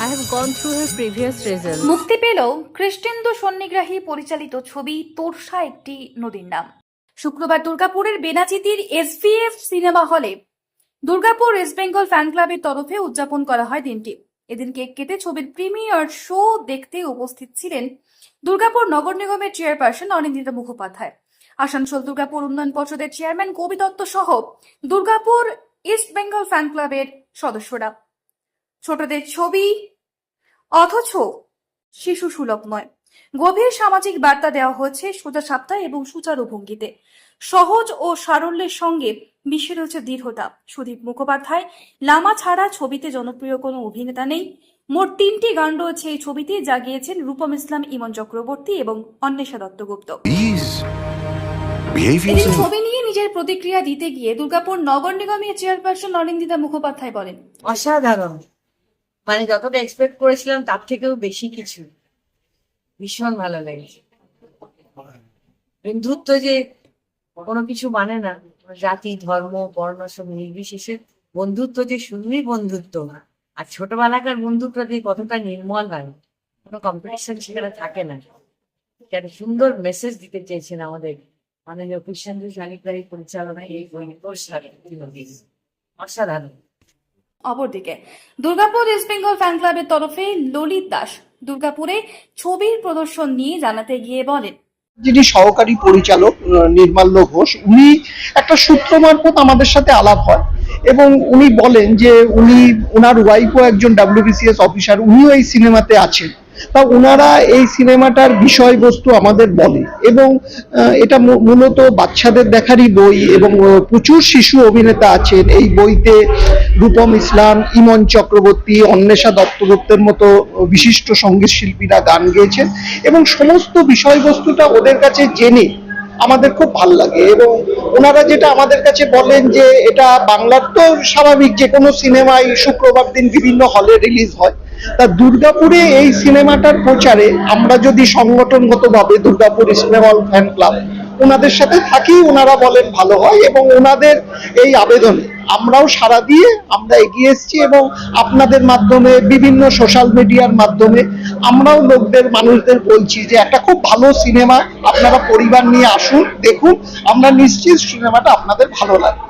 Results. মুক্তি পেল কৃষ্ণেন্দু সন্নিগ্রাহী পরিচালিত ছবি তোরসা একটি নদীর নাম। শুক্রবার দুর্গাপুরের বেনাচিতির এসভিএফ সিনেমা হলে দুর্গাপুর ওয়েস্ট বেঙ্গল ফ্যান ক্লাবের তরফে উদযাপন করা হয় দিনটি। এদিন কেক কেটে ছবির প্রিমিয়ার শো দেখতে উপস্থিত ছিলেন দুর্গাপুর নগর নিগমের চেয়ারপারসন অনিন্দিতা মুখোপাধ্যায়। আসানসোল দুর্গাপুর উন্নয়ন পর্ষদের চেয়ারম্যান কবি দত্ত সহ দুর্গাপুর ইস্ট বেঙ্গল ফ্যান ক্লাবের সদস্যরা। ছোটদের ছবি অথচ শিশু সুলভ নয়। গভীর সামাজিক বার্তা দেওয়া হয়েছে সোজা সাপ্তাহ এবং সুচারু ভঙ্গিতে। সহজ ও সারল্যের সঙ্গে মিশে রয়েছে দৃঢ়তা। সুদীপ মুখোপাধ্যায় লামা ছাড়া ছবিতে জনপ্রিয় কোনো অভিনেতা নেই। মোট তিনটি গান রয়েছে এই ছবিতে যা গিয়েছেন রূপম ইসলাম ইমন চক্রবর্তী এবং অন্বেষা দত্তগুপ্ত। ছবি নিয়ে নিজের প্রতিক্রিয়া দিতে গিয়ে দুর্গাপুর নগর নিগমের চেয়ারপারসন অনিন্দিতা মুখোপাধ্যায় বলেন অসাধারণ। মানে যতটা এক্সপেক্ট করেছিলাম, তার থেকেও বেশি কিছু। ভীষণ ভালো লেগেছে। বন্ধুত্ব যে কোনো কিছু মানে না জাতি, ধর্ম, বর্ণ সব নির্বিশেষে বন্ধুত্ব যে শুধুই বন্ধুত্ব আর ছোটবেলাকার বন্ধুত্ব যে কতটা নির্মল হয়, কোনো কম্পিটিশন সেখানে থাকে না। একটা সুন্দর মেসেজ দিতে চেয়েছেন আমাদের মাননীয় কৃষ্ণেন্দ্র শালিগ্রাহী পরিচালনায় এই বই অসাধারণ। অপরদিকে, দুর্গাপুর ইস্ট বেঙ্গল ফ্যান ক্লাবের তরফে ললিত দাস দুর্গাপুরে ছবির প্রদর্শন নিয়ে জানাতে গিয়ে বলেন। যিনি সহকারী পরিচালক নির্মাল্য ঘোষ, উনি একটা সূত্র মারফত আমাদের সাথে আলাপ হয় এবং উনি বলেন যে উনি ওনার ওয়াইফও একজন ডাব্লিউবিসিএস অফিসার উনিও এই সিনেমাতে আছেন। তা ওনারা এই সিনেমাটার বিষয়বস্তু আমাদের বলে। এবং এটা মূলত বাচ্চাদের দেখারই বই এবং প্রচুর শিশু অভিনেতা আছেন। এই বইতে রূপম ইসলাম, ইমন চক্রবর্তী, অন্বেষা দত্তগুপ্তের মতো বিশিষ্ট সংগীত শিল্পীরা গান গেয়েছেন এবং সমস্ত বিষয়বস্তুটা ওদের কাছে জেনে আমাদের খুব ভালো লাগে এবং ওনারা যেটা আমাদের কাছে বলেন যে এটা বাংলার তো স্বাভাবিক যে কোনো সিনেমাই শুক্রবার দিন বিভিন্ন হলে রিলিজ হয়। তা দুর্গাপুরে এই সিনেমাটার প্রচারে আমরা যদি সংগঠনগতভাবে দুর্গাপুর ইসলামল ফ্যান ক্লাব ওনাদের সাথে থাকি, ওনারা বলেন ভালো হয় এবং ওনাদের এই আবেদনে আমরাও সাড়া দিয়ে আমরা এগিয়ে এসেছি এবং আপনাদের মাধ্যমে, বিভিন্ন সোশ্যাল মিডিয়ার মাধ্যমে আমরাও লোকদের, মানুষদের বলছি যে একটা খুব ভালো সিনেমা আপনারা পরিবার নিয়ে আসুন, দেখুন, আমরা নিশ্চিত সিনেমাটা আপনাদের ভালো লাগবে।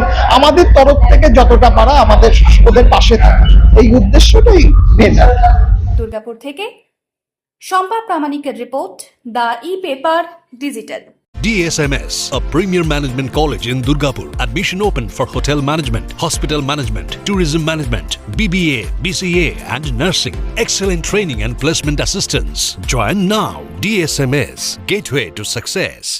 আমাদের তরফ থেকে যতটা পারা আমাদের ওদের পাশে থাকা এই উদ্দেশ্যটাই মেন দুর্গাপুর থেকে সম্পাদ প্রামাণিকের report the E paper digital DSMS, a premier management college in Durgapur. Admission open for hotel management, hospital management, tourism management, BBA, BCA, and nursing. Excellent training and placement assistance. Join now. DSMS, gateway to success.